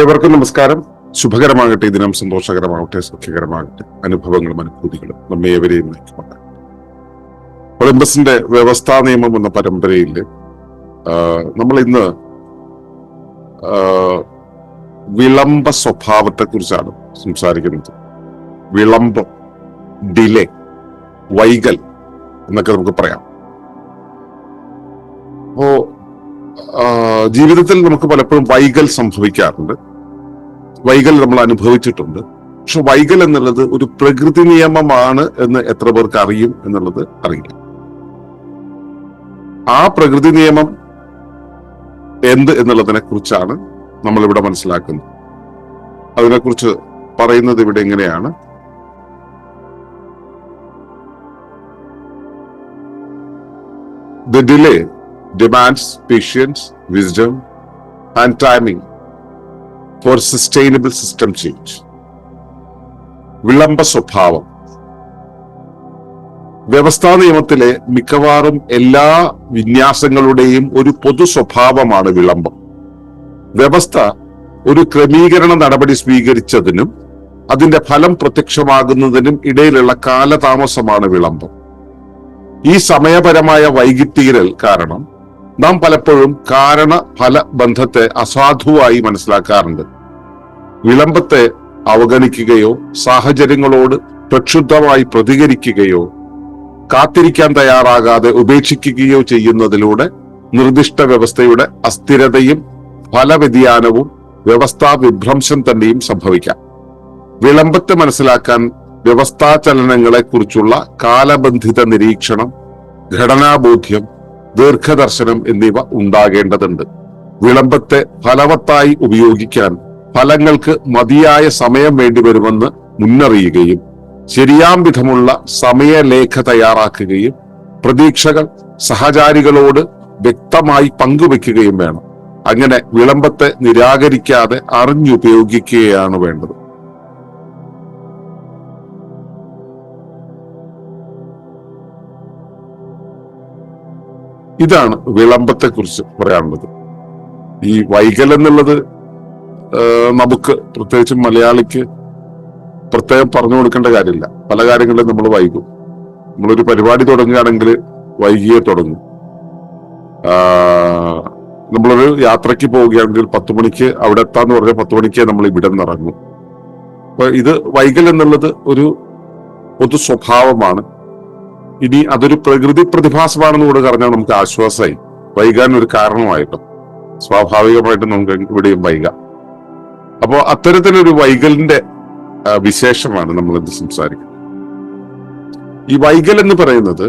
ഏവർക്കും നമസ്കാരം. ശുഭകരമാകട്ടെ. ദിനം സന്തോഷകരമാകട്ടെ സുഖകരമാകട്ടെ. അനുഭവങ്ങളും അനുഭൂതികളും നമ്മെ ഏവരെയും നയിക്കുന്നുണ്ട് ഒളിമ്പസിന്റെ വ്യവസ്ഥാ നിയമം എന്ന പരമ്പരയിൽ നമ്മൾ ഇന്ന് വിളംബ സ്വഭാവത്തെ കുറിച്ചാണ് സംസാരിക്കുന്നത്. വിളംബം ഡിലേ വൈകൽ എന്നൊക്കെ നമുക്ക് പറയാം. അപ്പോ ജീവിതത്തിൽ നമുക്ക് പലപ്പോഴും വൈകൽ സംഭവിക്കാറുണ്ട്. വൈകൽ നമ്മൾ അനുഭവിച്ചിട്ടുണ്ട്. പക്ഷെ വൈകൽ എന്നുള്ളത് ഒരു പ്രകൃതി നിയമമാണ് എന്ന് എത്ര പേർക്ക് അറിയും എന്നുള്ളത് അറിയില്ല. ആ പ്രകൃതി നിയമം എന്ത് എന്നുള്ളതിനെ കുറിച്ചാണ് നമ്മൾ ഇവിടെ മനസ്സിലാക്കുന്നത്. അതിനെക്കുറിച്ച് പറയുന്നത് ഇവിടെ എങ്ങനെയാണ്? The delay demands patience, wisdom, and timing. For sustainable system change വിളംബ സ്വഭാവം. വ്യവസ്ഥാ നിയമത്തിലെ മിക്കവാറും എല്ലാ വിന്യാസങ്ങളുടെയും ഒരു പൊതു സ്വഭാവമാണ് വിളംബം. വ്യവസ്ഥ ഒരു ക്രമീകരണ നടപടി സ്വീകരിച്ചതിനും അതിന്റെ ഫലം പ്രത്യക്ഷമാകുന്നതിനും ഇടയിലുള്ള കാലതാമസമാണ് വിളംബം. ഈ സമയപരമായ വൈകിട്ടീരൽ കാരണം നാം പലപ്പോഴും കാരണ ഫല ബന്ധത്തെ അസാധുവായി മനസ്സിലാക്കാറുണ്ട്. വിളംബത്തെ അവഗണിക്കുകയോ സാഹചര്യങ്ങളോട് പ്രക്ഷുബ്ധമായി പ്രതികരിക്കുകയോ കാത്തിരിക്കാൻ തയ്യാറാകാതെ ഉപേക്ഷിക്കുകയോ ചെയ്യുന്നതിലൂടെ നിർദ്ദിഷ്ട വ്യവസ്ഥയുടെ അസ്ഥിരതയും ഫലവ്യതിയാനവും വ്യവസ്ഥാ വിഭ്രംശം തന്നെയും സംഭവിക്കാം. വിളംബത്തെ മനസ്സിലാക്കാൻ വ്യവസ്ഥാ ചലനങ്ങളെ കുറിച്ചുള്ള കാലബന്ധിത നിരീക്ഷണം ഘടനാബോധ്യം ദീർഘദർശനം എന്നിവ ഉണ്ടാകേണ്ടതുണ്ട്. വിളംബത്തെ ഫലവത്തായി ഉപയോഗിക്കാൻ ഫലങ്ങൾക്ക് മതിയായ സമയം വേണ്ടിവരുമെന്ന് മുന്നറിയുകയും ശരിയാം വിധമുള്ള സമയലേഖ തയ്യാറാക്കുകയും പ്രതീക്ഷകൾ സഹചാരികളോട് വ്യക്തമായി പങ്കുവെക്കുകയും വേണം. അങ്ങനെ വിളംബത്തെ നിരാകരിക്കാതെ അറിഞ്ഞുപയോഗിക്കുകയാണ് വേണ്ടത്. ഇതാണ് വിളംബത്തെ കുറിച്ച് പറയാനുള്ളത്. ഈ വൈകൽ എന്നുള്ളത് നമുക്ക് പ്രത്യേകിച്ച് മലയാളിക്ക് പ്രത്യേകം പറഞ്ഞു കൊടുക്കേണ്ട കാര്യമില്ല. പല കാര്യങ്ങളിലും നമ്മൾ വൈകും. നമ്മളൊരു പരിപാടി തുടങ്ങുകയാണെങ്കിൽ വൈകിയെ തുടങ്ങും. നമ്മളൊരു യാത്രയ്ക്ക് പോവുകയാണെങ്കിൽ പത്ത് മണിക്ക് അവിടെ എത്താന്ന് പറഞ്ഞാൽ പത്ത് മണിക്ക് നമ്മൾ ഇവിടെ നിന്ന് ഇറങ്ങും അപ്പൊ ഇത് വൈകൽ എന്നുള്ളത് ഒരു പൊതു സ്വഭാവമാണ്. ഇനി അതൊരു പ്രകൃതി പ്രതിഭാസമാണെന്ന് കൂടെ പറഞ്ഞാൽ നമുക്ക് ആശ്വാസമായി. വൈകാൻ ഒരു കാരണമായിട്ടും സ്വാഭാവികമായിട്ട് നമുക്ക് ഇവിടെയും വൈകാം. അപ്പോ അത്തരത്തിലൊരു വൈകലിന്റെ വിശേഷമാണ് നമ്മൾ ഇത് സംസാരിക്കുന്നത്. ഈ വൈകൽ എന്ന് പറയുന്നത്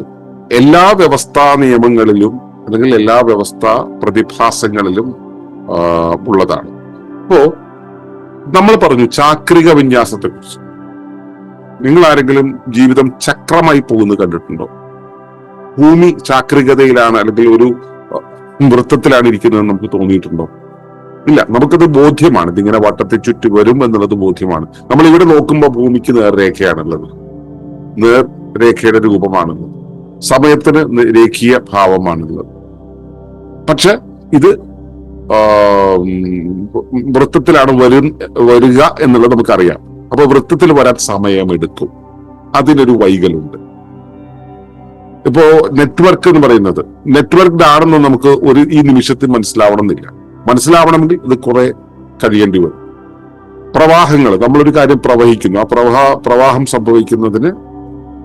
എല്ലാ വ്യവസ്ഥാ നിയമങ്ങളിലും അല്ലെങ്കിൽ എല്ലാ വ്യവസ്ഥാ പ്രതിഭാസങ്ങളിലും ഉള്ളതാണ്. അപ്പോ നമ്മൾ പറഞ്ഞു ചാക്രിക വിന്യാസത്തെ കുറിച്ച് നിങ്ങൾ ആരെങ്കിലും ജീവിതം ചക്രമായി പോകുന്നത് കണ്ടിട്ടുണ്ടോ? ഭൂമി ചാക്രികതയിലാണ് അല്ലെങ്കിൽ ഒരു വൃത്തത്തിലാണ് ഇരിക്കുന്നത് നമുക്ക് തോന്നിയിട്ടുണ്ടോ? ഇല്ല നമുക്കത് ബോധ്യമാണ്. ഇതിങ്ങനെ വട്ടത്തെ ചുറ്റി വരും എന്നുള്ളത് ബോധ്യമാണ്. നമ്മൾ ഇവിടെ നോക്കുമ്പോൾ ഭൂമിക്ക് നേർരേഖയാണുള്ളത്. നേർരേഖയുടെ രൂപമാണുള്ളത്. സമയത്തിന് രേഖീയ ഭാവമാണുള്ളത്. പക്ഷെ ഇത് വൃത്തത്തിലാണ് വരും വരിക എന്നുള്ളത് നമുക്കറിയാം. അപ്പൊ വൃത്തത്തിൽ വരാൻ സമയമെടുക്കും. അതിനൊരു വൈകലുണ്ട്. ഇപ്പോ നെറ്റ്വർക്ക് എന്ന് പറയുന്നത് നെറ്റ്വർക്ക്ഡ് ആണെന്ന് നമുക്ക് ഒരു ഈ നിമിഷത്തിൽ മനസ്സിലാവണമെന്നില്ല. മനസ്സിലാവണമെങ്കിൽ ഇത് കുറെ കഴിയേണ്ടി വരും. പ്രവാഹങ്ങൾ നമ്മളൊരു കാര്യം പ്രവഹിക്കുന്നു. ആ പ്രവാഹ പ്രവാഹം സംഭവിക്കുന്നതിന്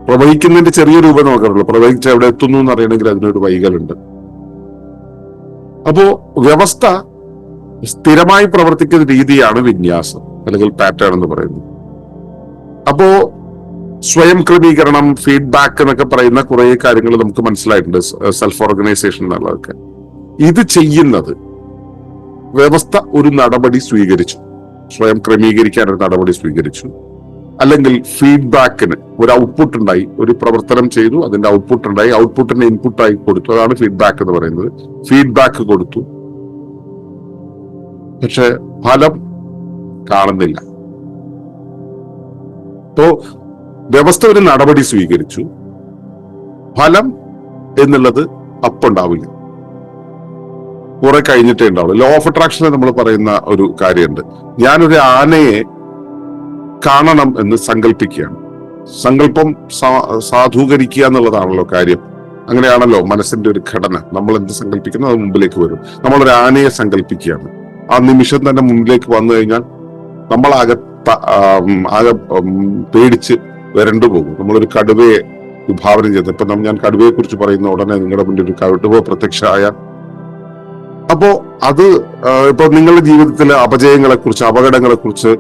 പ്രവഹിക്കുന്നതിന്റെ ചെറിയ രൂപം നമുക്കറിയുള്ളൂ പ്രവഹിച്ച് എവിടെ എത്തുന്നു എന്ന് അറിയണമെങ്കിൽ അതിനൊരു വൈകലുണ്ട്. അപ്പോ വ്യവസ്ഥ സ്ഥിരമായി പ്രവർത്തിക്കുന്ന രീതിയാണ് വിന്യാസം അല്ലെങ്കിൽ പാറ്റേൺ എന്ന് പറയുന്നത്. അപ്പോ സ്വയം ക്രമീകരണം ഫീഡ്ബാക്ക് എന്നൊക്കെ പറയുന്ന കുറെ കാര്യങ്ങൾ നമുക്ക് മനസ്സിലായിട്ടുണ്ട് സെൽഫ് ഓർഗനൈസേഷൻ എന്നുള്ളതൊക്കെ. ഇത് ചെയ്യുന്നത് വ്യവസ്ഥ ഒരു നടപടി സ്വീകരിച്ചു. സ്വയം ക്രമീകരിക്കാൻ ഒരു നടപടി സ്വീകരിച്ചു. അല്ലെങ്കിൽ ഫീഡ്ബാക്കിന് ഒരു ഔട്ട്പുട്ട് ഉണ്ടായി ഒരു പ്രവർത്തനം ചെയ്തു അതിന്റെ ഔട്ട്പുട്ട് ഉണ്ടായി ഔട്ട്പുട്ടിന് ഇൻപുട്ടായി കൊടുത്തു. അതാണ് ഫീഡ്ബാക്ക് എന്ന് പറയുന്നത്. ഫീഡ്ബാക്ക് കൊടുത്തു. പക്ഷെ ഫലം കാണുന്നില്ല. അപ്പോ വ്യവസ്ഥ ഒരു നടപടി സ്വീകരിച്ചു. ഫലം എന്നുള്ളത് അപ്പുണ്ടാവില്ല. കുറെ കഴിഞ്ഞിട്ടേ ഉണ്ടാവുള്ളൂ. ലോ ഓഫ് അട്രാക്ഷൻ നമ്മൾ പറയുന്ന ഒരു കാര്യമുണ്ട്. ഞാനൊരു ആനയെ കാണണം എന്ന് സങ്കല്പിക്കുകയാണ് സങ്കല്പം സാധൂകരിക്കുക എന്നുള്ളതാണല്ലോ കാര്യം. അങ്ങനെയാണല്ലോ മനസ്സിന്റെ ഒരു ഘടന. നമ്മൾ എന്ത് സങ്കല്പിക്കുന്നു അത് മുമ്പിലേക്ക് വരും. നമ്മളൊരു ആനയെ സങ്കല്പിക്കുകയാണ് ആ നിമിഷം തന്നെ മുമ്പിലേക്ക് വന്നു കഴിഞ്ഞാൽ നമ്മളാകെ ത- ആം, ആകെ പേടിച്ച് വരണ്ടു പോകും. നമ്മളൊരു കടുവയെ വിഭാവനം ചെയ്ത് ഇപ്പൊ ഞാൻ കടുവയെ കുറിച്ച് പറയുന്ന ഉടനെ നിങ്ങളുടെ മുന്നിൽ ഒരു കടുവ പ്രത്യക്ഷമായ. അപ്പോ അത് ഇപ്പൊ നിങ്ങളുടെ ജീവിതത്തിലെ അപജയങ്ങളെ കുറിച്ച് അപകടങ്ങളെ കുറിച്ച്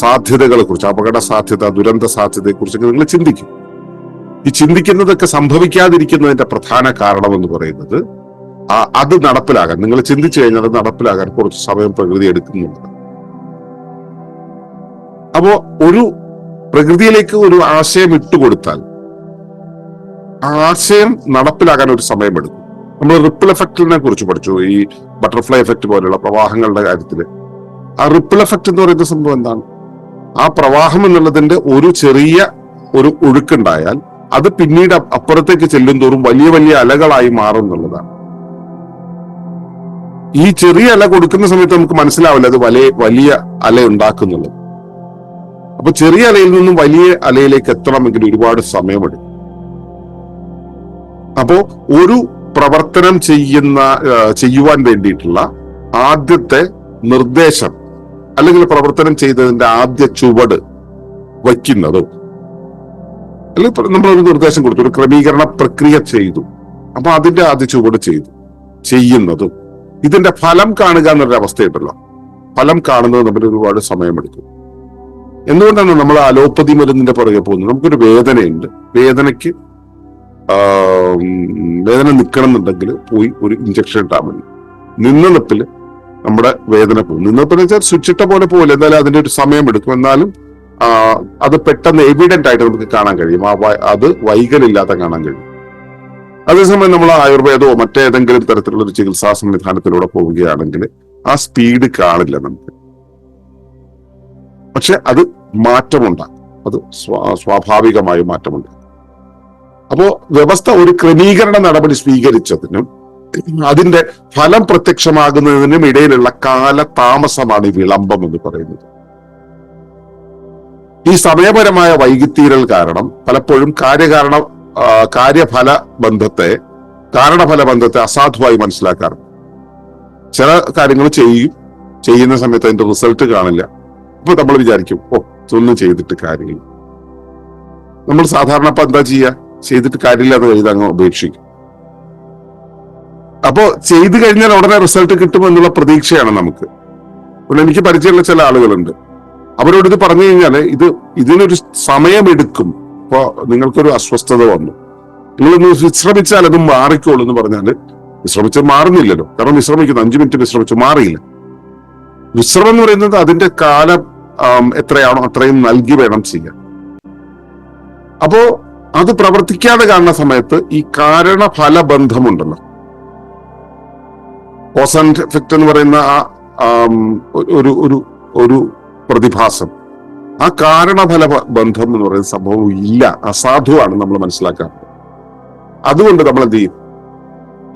സാധ്യതകളെ കുറിച്ച് അപകട സാധ്യത ദുരന്ത സാധ്യതയെ കുറിച്ചൊക്കെ നിങ്ങൾ ചിന്തിക്കും. ഈ ചിന്തിക്കുന്നതൊക്കെ സംഭവിക്കാതിരിക്കുന്നതിന്റെ പ്രധാന കാരണം എന്ന് പറയുന്നത് അത് നടപ്പിലാകാൻ നിങ്ങൾ ചിന്തിച്ചു കഴിഞ്ഞാൽ അത് നടപ്പിലാകാൻ കുറച്ച് സമയം പ്രകൃതി എടുക്കുന്നുണ്ട്. അപ്പോ ഒരു പ്രകൃതിയിലേക്ക് ഒരു ആശയം ഇട്ടുകൊടുത്താൽ ആശയം നടപ്പിലാക്കാൻ ഒരു സമയമെടുക്കും നമ്മൾ റിപ്പിൾ എഫക്റ്റിനെ കുറിച്ച് പഠിച്ചു. ഈ ബട്ടർഫ്ലൈ എഫക്റ്റ് പോലെയുള്ള പ്രവാഹങ്ങളുടെ കാര്യത്തിൽ ആ റിപ്പിൾ എഫക്റ്റ് എന്ന് പറയുന്ന സംഭവം എന്താണ്? ആ പ്രവാഹം എന്നുള്ളതിന്റെ ഒരു ചെറിയ ഒരു ഒഴുക്കുണ്ടായാൽ അത് പിന്നീട് അപ്പ- അപ്പുറത്തേക്ക് ചെല്ലും തോറും വലിയ വലിയ അലകളായി മാറും എന്നുള്ളതാണ്. ഈ ചെറിയ അല കൊടുക്കുന്ന സമയത്ത് നമുക്ക് മനസ്സിലാവില്ല അത് വലിയ വലിയ അല ഉണ്ടാക്കുന്നുള്ളത്. അപ്പൊ ചെറിയ അലയിൽ നിന്നും വലിയ അലയിലേക്ക് എത്തണമെങ്കിൽ ഒരുപാട് സമയമെടുക്കും. അപ്പോ ഒരു പ്രവർത്തനം ചെയ്യുന്ന ചെയ്യുവാൻ വേണ്ടിയിട്ടുള്ള ആദ്യത്തെ നിർദ്ദേശം അല്ലെങ്കിൽ പ്രവർത്തനം ചെയ്തതിന്റെ ആദ്യ ചുവട് വയ്ക്കുന്നതും. അല്ലെങ്കിൽ നമ്മൾ ഒരു നിർദ്ദേശം കൊടുത്തു ഒരു ക്രമീകരണ പ്രക്രിയ ചെയ്തു. അപ്പൊ അതിന്റെ ആദ്യ ചുവട് ചെയ്തു ചെയ്യുന്നതും. ഇതിന്റെ ഫലം കാണുക എന്നൊരു അവസ്ഥയുണ്ടല്ലോ ഫലം കാണുന്നത് നമ്മൾ ഒരുപാട് സമയമെടുക്കും. എന്തുകൊണ്ടാണ് നമ്മൾ അലോപ്പതി മരുന്നിന്റെ പുറകെ പോകുന്നത്? നമുക്കൊരു വേദനയുണ്ട്. വേദനയ്ക്ക് വേദന നിൽക്കണം എന്നുണ്ടെങ്കിൽ പോയി ഒരു ഇഞ്ചക്ഷൻ ഇട്ടാൽ മതി. നിന്ന നമ്മുടെ വേദന പോകും. നിന്നപ്പെന്ന് വെച്ചാൽ സ്വിച്ച് ഇട്ട പോലെ പോകില്ല എന്നാലും അതിന്റെ ഒരു സമയം എടുക്കും. എന്നാലും അത് പെട്ടെന്ന് എവിഡന്റ് ആയിട്ട് നമുക്ക് കാണാൻ കഴിയും. ആ അത് വൈകലില്ലാതെ കാണാൻ കഴിയും. അതേസമയം നമ്മൾ ആയുർവേദമോ മറ്റേതെങ്കിലും തരത്തിലുള്ള ഒരു ചികിത്സാ സംവിധാനത്തിലൂടെ പോവുകയാണെങ്കിൽ ആ സ്പീഡ് കാണില്ല നമുക്ക്. പക്ഷെ അത് മാറ്റമുണ്ടാകും അത് സ്വാ- മാറ്റമുണ്ട്. അപ്പോൾ അപ്പോ വ്യവസ്ഥ ഒരു ക്രമീകരണ നടപടി സ്വീകരിച്ചതിനും അതിന്റെ ഫലം പ്രത്യക്ഷമാകുന്നതിനും ഇടയിലുള്ള കാലതാമസമാണ് ഈ വിളംബം എന്ന് പറയുന്നത്. ഈ സമയപരമായ വൈകിത്തീരൽ കാരണം പലപ്പോഴും കാര്യകാരണ കാര്യഫല ബന്ധത്തെ കാരണഫല ബന്ധത്തെ അസാധുവായി മനസ്സിലാക്കാറുണ്ട്. ചില കാര്യങ്ങൾ ചെയ്യും ചെയ്യുന്ന സമയത്ത് അതിന്റെ റിസൾട്ട് കാണില്ല. അപ്പൊ നമ്മൾ വിചാരിക്കും ഓ ഇതൊന്നും ചെയ്തിട്ട് കാര്യമില്ല. നമ്മൾ സാധാരണ ഇപ്പൊ എന്താ ചെയ്യുക ചെയ്തിട്ട് കാര്യമില്ല എന്ന് കരുതി അങ്ങ് ഉപേക്ഷിക്കും. അപ്പോ ചെയ്തു കഴിഞ്ഞാൽ ഉടനെ റിസൾട്ട് കിട്ടുമെന്നുള്ള പ്രതീക്ഷയാണ് നമുക്ക്. പിന്നെ എനിക്ക് പരിചയമുള്ള ചില ആളുകളുണ്ട്. അവരോട് ഇത് പറഞ്ഞു കഴിഞ്ഞാൽ ഇത് ഇതിനൊരു സമയമെടുക്കും. ഇപ്പൊ നിങ്ങൾക്കൊരു അസ്വസ്ഥത വന്നു. നിങ്ങളൊന്ന് വിശ്രമിച്ചാൽ അത് മാറിക്കോളൂ എന്ന് പറഞ്ഞാൽ വിശ്രമിച്ചാൽ മാറുന്നില്ലല്ലോ. കാരണം വിശ്രമിക്കുന്നു അഞ്ചു മിനിറ്റ് വിശ്രമിച്ചു മാറിയില്ല. വിശ്രമം എന്ന് പറയുന്നത് അതിന്റെ കാലം എത്രയാണോ അത്രയും നൽകി വേണം ചെയ്യാൻ. അപ്പോ അത് പ്രവർത്തിക്കാതെ കാണുന്ന സമയത്ത് ഈ കാരണഫല ബന്ധമുണ്ടല്ലോ ഓസൺ എഫക്റ്റ് എന്ന് പറയുന്ന ആ ഒരു ഒരു ഒരു പ്രതിഭാസം. ആ കാരണഫല ബന്ധം എന്ന് പറയുന്ന സംഭവം ഇല്ല. അസാധുവാണ് നമ്മൾ മനസ്സിലാക്കാറുള്ളത് അതുകൊണ്ട് നമ്മൾ എന്ത് ചെയ്യും?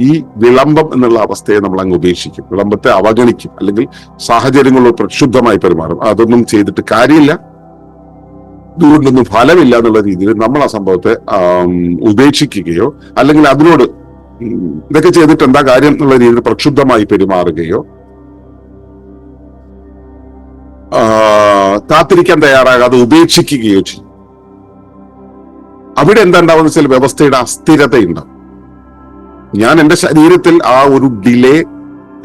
ഈ വിളംബം എന്നുള്ള അവസ്ഥയെ നമ്മൾ അങ്ങ് ഉപേക്ഷിക്കും. വിളംബത്തെ അവഗണിക്കും. അല്ലെങ്കിൽ സാഹചര്യങ്ങൾ പ്രക്ഷുബ്ധമായി പെരുമാറും. അതൊന്നും ചെയ്തിട്ട് കാര്യമില്ല. ഇതുകൊണ്ടൊന്നും ഫലമില്ല എന്നുള്ള രീതിയിൽ നമ്മൾ ആ സംഭവത്തെ ഉപേക്ഷിക്കുകയോ അല്ലെങ്കിൽ അതിനോട് ഇതൊക്കെ ചെയ്തിട്ട് എന്താ കാര്യം എന്നുള്ള രീതിയിൽ പ്രക്ഷുബ്ധമായി പെരുമാറുകയോ കാത്തിരിക്കാൻ തയ്യാറാകാതെ ഉപേക്ഷിക്കുകയോ ചെയ്യും. അവിടെ എന്താ ഉണ്ടാവുന്ന വെച്ചാൽ വ്യവസ്ഥയുടെ അസ്ഥിരതയുണ്ടാവും ഞാൻ എന്റെ ശരീരത്തിൽ ആ ഒരു ഡിലേ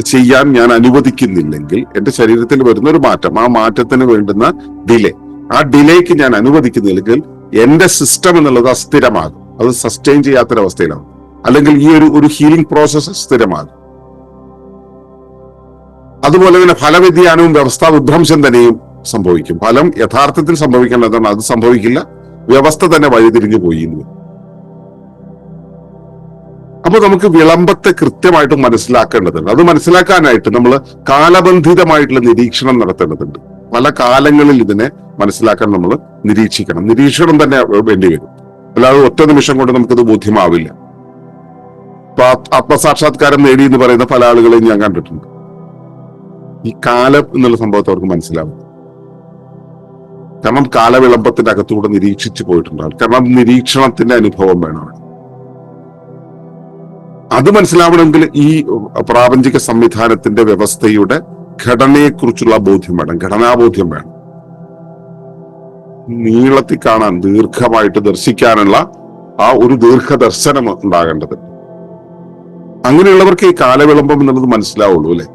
ചെയ്യാൻ ഞാൻ അനുവദിക്കുന്നില്ലെങ്കിൽ എന്റെ ശരീരത്തിൽ വരുന്ന ഒരു മാറ്റം ആ മാറ്റത്തിന് വേണ്ടുന്ന ഡിലേ. ആ ഡിലേക്ക് ഞാൻ അനുവദിക്കുന്നില്ലെങ്കിൽ എന്റെ സിസ്റ്റം എന്നുള്ളത് അസ്ഥിരമാകും. അത് സസ്റ്റെയിൻ ചെയ്യാത്തൊരവസ്ഥയിലാകും അല്ലെങ്കിൽ ഈ ഒരു ഒരു ഹീലിംഗ് പ്രോസസ്സ് സ്ഥിരമാകും അതുപോലെ തന്നെ ഫലവ്യതിയാനവും വ്യവസ്ഥാ വിഭ്രംശം തന്നെയും സംഭവിക്കും. ഫലം യഥാർത്ഥത്തിൽ സംഭവിക്കേണ്ടതാണ് അത് സംഭവിക്കില്ല. വ്യവസ്ഥ തന്നെ വഴിതിരിഞ്ഞു പോയി എന്ന്. അപ്പൊ നമുക്ക് വിളംബത്തെ കൃത്യമായിട്ട് മനസ്സിലാക്കേണ്ടതുണ്ട്. അത് മനസ്സിലാക്കാനായിട്ട് നമ്മൾ കാലബന്ധിതമായിട്ടുള്ള നിരീക്ഷണം നടത്തേണ്ടതുണ്ട്. പല കാലങ്ങളിൽ ഇതിനെ മനസ്സിലാക്കാൻ നമ്മൾ നിരീക്ഷിക്കണം. നിരീക്ഷണം തന്നെ വേണ്ടി വരും. അല്ലാതെ ഒറ്റ നിമിഷം കൊണ്ട് നമുക്കത് ബോധ്യമാവില്ല. ഇപ്പൊ ആത്- ആത്മസാക്ഷാത്കാരം നേടി എന്ന് പറയുന്ന പല ആളുകളെയും ഞാൻ കണ്ടിട്ടുണ്ട്. ഈ കാലം എന്നുള്ള സംഭവത്തെ അവർക്ക് മനസ്സിലാവും. കാരണം കാലവിളംബത്തിന്റെ അകത്തുകൂടെ നിരീക്ഷിച്ചു പോയിട്ടുണ്ടാവും കാരണം നിരീക്ഷണത്തിന്റെ അനുഭവം വേണം. അത് മനസ്സിലാവണമെങ്കിൽ ഈ പ്രാപഞ്ചിക സംവിധാനത്തിന്റെ വ്യവസ്ഥയുടെ ഘടനയെക്കുറിച്ചുള്ള ബോധ്യം വേണം. ഘടനാബോധ്യം വേണം. നീളത്തിൽ കാണാൻ ദീർഘമായിട്ട് ദർശിക്കാനുള്ള ആ ഒരു ദീർഘദർശനം ഉണ്ടാകേണ്ടത്. അങ്ങനെയുള്ളവർക്ക് ഈ കാലവിളംബം എന്നുള്ളത് മനസ്സിലാവുള്ളൂ അല്ലെ?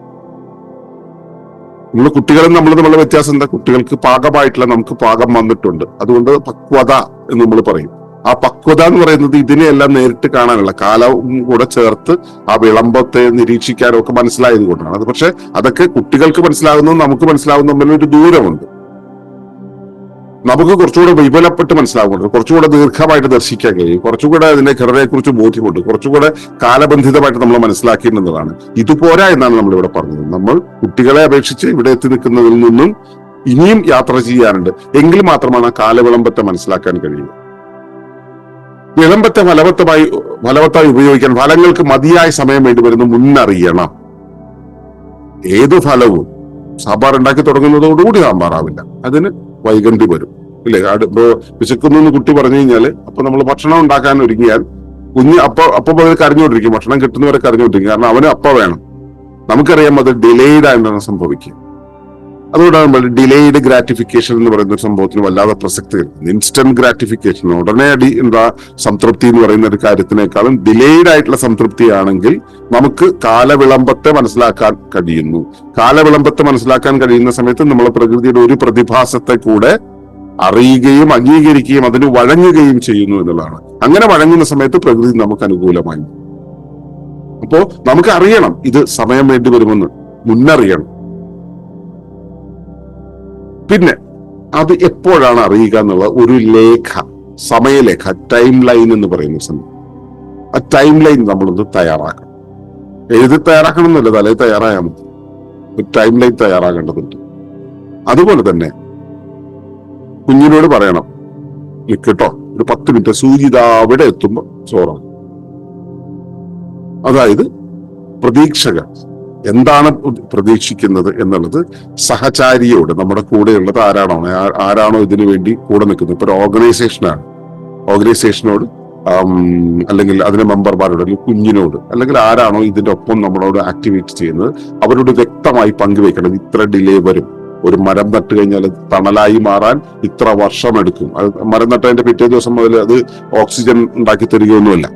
നമ്മൾ കുട്ടികളും നമ്മൾ തമ്മിലുള്ള വ്യത്യാസം എന്താ? കുട്ടികൾക്ക് പാകമായിട്ടുള്ള നമുക്ക് പാകം വന്നിട്ടുണ്ട്. അതുകൊണ്ട് പക്വത എന്ന് നമ്മൾ പറയും. ആ പക്വത എന്ന് പറയുന്നത് ഇതിനെയെല്ലാം നേരിട്ട് കാണാനുള്ള കാലവും കൂടെ ചേർത്ത് ആ വിളംബത്തെ നിരീക്ഷിക്കാനും ഒക്കെ മനസ്സിലായത് കൊണ്ടാണ്. അത് പക്ഷെ അതൊക്കെ കുട്ടികൾക്ക് മനസ്സിലാകുന്നതും നമുക്ക് മനസ്സിലാകുന്ന തമ്മിൽ ഒരു ദൂരമുണ്ട്. നമുക്ക് കുറച്ചുകൂടെ വിപുലപ്പെട്ട് മനസ്സിലാകുന്നുണ്ട് കുറച്ചുകൂടെ ദീർഘമായിട്ട് ദർശിക്കാൻ കഴിയും. കുറച്ചുകൂടെ അതിന്റെ ഘടനയെക്കുറിച്ച് ബോധ്യമുണ്ട്. കുറച്ചുകൂടെ കാലബന്ധിതമായിട്ട് നമ്മൾ മനസ്സിലാക്കിയിരുന്നതാണ് ഇതുപോരാ എന്നാണ് നമ്മൾ ഇവിടെ പറഞ്ഞത്. നമ്മൾ കുട്ടികളെ അപേക്ഷിച്ച് ഇവിടെ എത്തി നിൽക്കുന്നതിൽ നിന്നും ഇനിയും യാത്ര ചെയ്യാറുണ്ട്. എങ്കിൽ മാത്രമാണ് ആ കാലവിളംബത്തെ മനസ്സിലാക്കാൻ കഴിയുക. വിളംബത്തെ ഫലവത്തമായി ഫലവത്തായി ഉപയോഗിക്കാൻ ഫലങ്ങൾക്ക് മതിയായ സമയം വേണ്ടി വരുന്നു മുന്നറിയണം. ഏത് ഫലവും സാമ്പാർ ഉണ്ടാക്കി തുടങ്ങുന്നതോടുകൂടി സാമ്പാറാവില്ല. അതിന് വൈകണ്ടി വരും. ഇല്ലേ? ഇപ്പോ വിശക്കുന്നു കുട്ടി പറഞ്ഞു കഴിഞ്ഞാൽ അപ്പൊ നമ്മൾ ഭക്ഷണം ഉണ്ടാക്കാൻ ഒരുങ്ങിയാൽ കുഞ്ഞ് അപ്പൊ അപ്പൊ മുതൽ കരഞ്ഞുകൊണ്ടിരിക്കും. ഭക്ഷണം കിട്ടുന്നവരെ കരഞ്ഞുകൊണ്ടിരിക്കും. കാരണം അവന് അപ്പ വേണം. നമുക്കറിയാം അത് ഡിലേഡ് ആയിട്ടാണ് സംഭവിക്കുക അതുകൊണ്ടാണ് നമ്മൾ ഡിലേഡ് ഗ്രാറ്റിഫിക്കേഷൻ എന്ന് പറയുന്ന ഒരു സംഭവത്തിന് വല്ലാതെ പ്രസക്തി ഇൻസ്റ്റന്റ് ഗ്രാറ്റിഫിക്കേഷൻ ഉടനെ അടി എന്താ സംതൃപ്തി എന്ന് പറയുന്ന ഒരു കാര്യത്തിനേക്കാളും ഡിലേഡ് ആയിട്ടുള്ള സംതൃപ്തിയാണെങ്കിൽ നമുക്ക് കാലവിളംബത്തെ മനസ്സിലാക്കാൻ കഴിയുന്നു. കാലവിളംബത്തെ മനസ്സിലാക്കാൻ കഴിയുന്ന സമയത്ത് നമ്മൾ പ്രകൃതിയുടെ ഒരു പ്രതിഭാസത്തെ കൂടെ അറിയുകയും അംഗീകരിക്കുകയും അതിന് വഴങ്ങുകയും ചെയ്യുന്നു എന്നുള്ളതാണ്. അങ്ങനെ വഴങ്ങുന്ന സമയത്ത് പ്രകൃതി നമുക്ക് അനുകൂലമായി. അപ്പോ നമുക്ക് അറിയണം ഇത് സമയം വേണ്ടി വരുമെന്ന്. മുന്നറിയണം. പിന്നെ അത് എപ്പോഴാണ് അറിയുക എന്നുള്ള ഒരു ലേഖ സമയലേഖ ടൈം ലൈൻ എന്ന് പറയുന്ന സംഭവം. ആ ടൈം ലൈൻ നമ്മളൊന്ന് തയ്യാറാക്കണം. എഴുതി തയ്യാറാക്കണം എന്നല്ല തലേ തയ്യാറായാൽ മതി. ഒരു ടൈം ലൈൻ തയ്യാറാകേണ്ടതുണ്ട്. അതുപോലെ തന്നെ കുഞ്ഞിനോട് പറയണം നിൽക്കട്ടോ ഒരു പത്ത് മിനിറ്റ് സൂചിത അവിടെ എത്തുമ്പോ ചോറാണ് അതായത് പ്രതീക്ഷകൾ. എന്താണ് പ്രതീക്ഷിക്കുന്നത് എന്നുള്ളത് സഹചാരിയോട് നമ്മുടെ കൂടെയുള്ളത് ആരാണോ ആരാണോ ഇതിനു വേണ്ടി കൂടെ നിൽക്കുന്നത്? ഇപ്പൊ ഒരു ഓർഗനൈസേഷനാണ്. ഓർഗനൈസേഷനോട് അല്ലെങ്കിൽ അതിന്റെ മെമ്പർമാരോട് അല്ലെങ്കിൽ കുഞ്ഞിനോട് അല്ലെങ്കിൽ ആരാണോ ഇതിന്റെ ഒപ്പം നമ്മളോട് ആക്ടിവേറ്റ് ചെയ്യുന്നത് അവരോട് വ്യക്തമായി പങ്കുവെക്കണം ഇത്ര ഡിലേ വരും. ഒരു മരം നട്ട് കഴിഞ്ഞാൽ തണലായി മാറാൻ ഇത്ര വർഷം എടുക്കും. അത് മരം നട്ടതിന്റെ പിറ്റേ ദിവസം മുതൽ അത് ഓക്സിജൻ ഉണ്ടാക്കി തരികയൊന്നുമല്ല.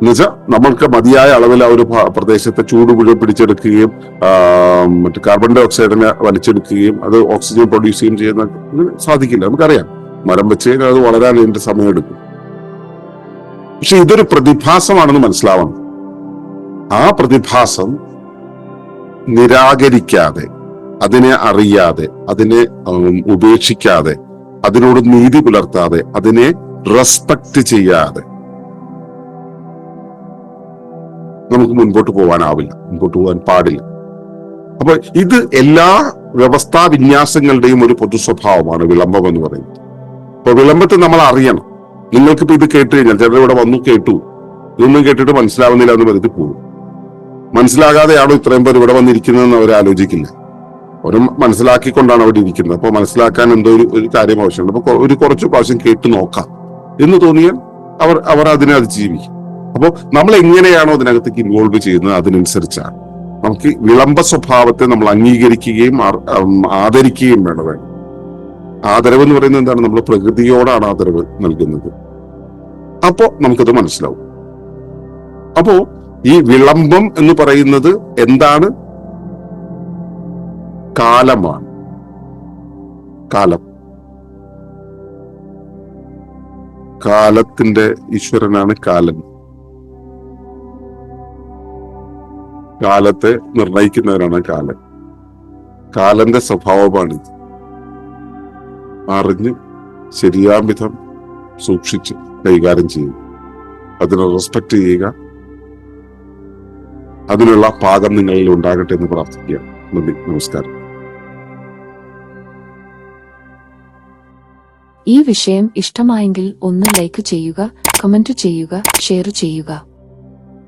എന്നുവെച്ചാൽ നമ്മൾക്ക് മതിയായ അളവിൽ ആ ഒരു പ്രദേശത്തെ ചൂട് മുഴുവൻ പിടിച്ചെടുക്കുകയും മറ്റു കാർബൺ ഡൈ ഓക്സൈഡിനെ വലിച്ചെടുക്കുകയും അത് ഓക്സിജൻ പ്രൊഡ്യൂസ് ചെയ്യുകയും ചെയ്യുന്ന സാധിക്കില്ല. നമുക്കറിയാം. മരം വെച്ച് കഴിഞ്ഞാൽ അത് വളരാൻ ഇതിന്റെ സമയമെടുക്കും. പക്ഷെ ഇതൊരു പ്രതിഭാസമാണെന്ന് മനസ്സിലാവണം. ആ പ്രതിഭാസം നിരാകരിക്കാതെ അതിനെ അറിയാതെ അതിനെ ഉപേക്ഷിക്കാതെ അതിനോട് നീതി പുലർത്താതെ അതിനെ റെസ്പെക്ട് ചെയ്യാതെ നമുക്ക് മുൻപോട്ട് പോകാനാവില്ല മുൻപോട്ട് പോകാൻ പാടില്ല. അപ്പൊ ഇത് എല്ലാ വ്യവസ്ഥാ വിന്യാസങ്ങളുടെയും ഒരു പൊതു സ്വഭാവമാണ് വിളംബം എന്ന് പറയുന്നത്. അപ്പൊ വിളംബത്തെ നമ്മൾ അറിയണം. നിങ്ങൾക്കിപ്പോ ഇത് കേട്ട് കഴിഞ്ഞാൽ ചിലർ ഇവിടെ വന്നു കേട്ടു. ഇതൊന്നും കേട്ടിട്ട് മനസ്സിലാവുന്നില്ല എന്ന് വരുത്തി പോകും മനസ്സിലാകാതെയാണോ ഇത്രയും പേർ ഇവിടെ വന്നിരിക്കുന്നതെന്ന് അവർ ആലോചിക്കില്ല. അവർ മനസ്സിലാക്കിക്കൊണ്ടാണ് അവിടെ ഇരിക്കുന്നത്. അപ്പൊ മനസ്സിലാക്കാൻ എന്തോ ഒരു ഒരു കാര്യം ആവശ്യമുണ്ട്. അപ്പൊ ഒരു കുറച്ച് പ്രാവശ്യം കേട്ട് നോക്കാം. എന്ന് തോന്നിയാൽ അവർ അവർ അതിനെ അതിജീവിക്കും. അപ്പോൾ നമ്മൾ എങ്ങനെയാണോ അതിനകത്തേക്ക് ഇൻവോൾവ് ചെയ്യുന്നത് അതിനനുസരിച്ചാണ്. നമുക്ക് വിളംബ സ്വഭാവത്തെ നമ്മൾ അംഗീകരിക്കുകയും ആദരിക്കുകയും വേണം ആദരവ് എന്ന് പറയുന്നത് എന്താണ്? നമ്മൾ പ്രകൃതിയോടാണ് ആദരവ് നൽകുന്നത്. അപ്പോ നമുക്കത് മനസ്സിലാവും. അപ്പോ ഈ വിളംബം എന്ന് പറയുന്നത് എന്താണ്? കാലമാണ്. കാലം. കാലത്തിന്റെ ഈശ്വരനാണ് കാലൻ. കാലത്തെ നിർണയിക്കുന്നവരാണ് കാലൻ. കാലന്റെ സ്വഭാവമാണ് അറിഞ്ഞ് ശരിയാം വിധം സൂക്ഷിച്ച് കൈകാര്യം ചെയ്യുക. അതിനെ റെസ്പെക്ട് ചെയ്യുക. അതിനുള്ള പാകം നിങ്ങളിൽ ഉണ്ടാകട്ടെ എന്ന് പ്രാർത്ഥിക്കുക. നന്ദി നമസ്കാരം. ഈ വിഷയം ഇഷ്ടമായെങ്കിൽ ഒന്ന് ലൈക്ക് ചെയ്യുക കമന്റ് ചെയ്യുക ഷെയർ ചെയ്യുക.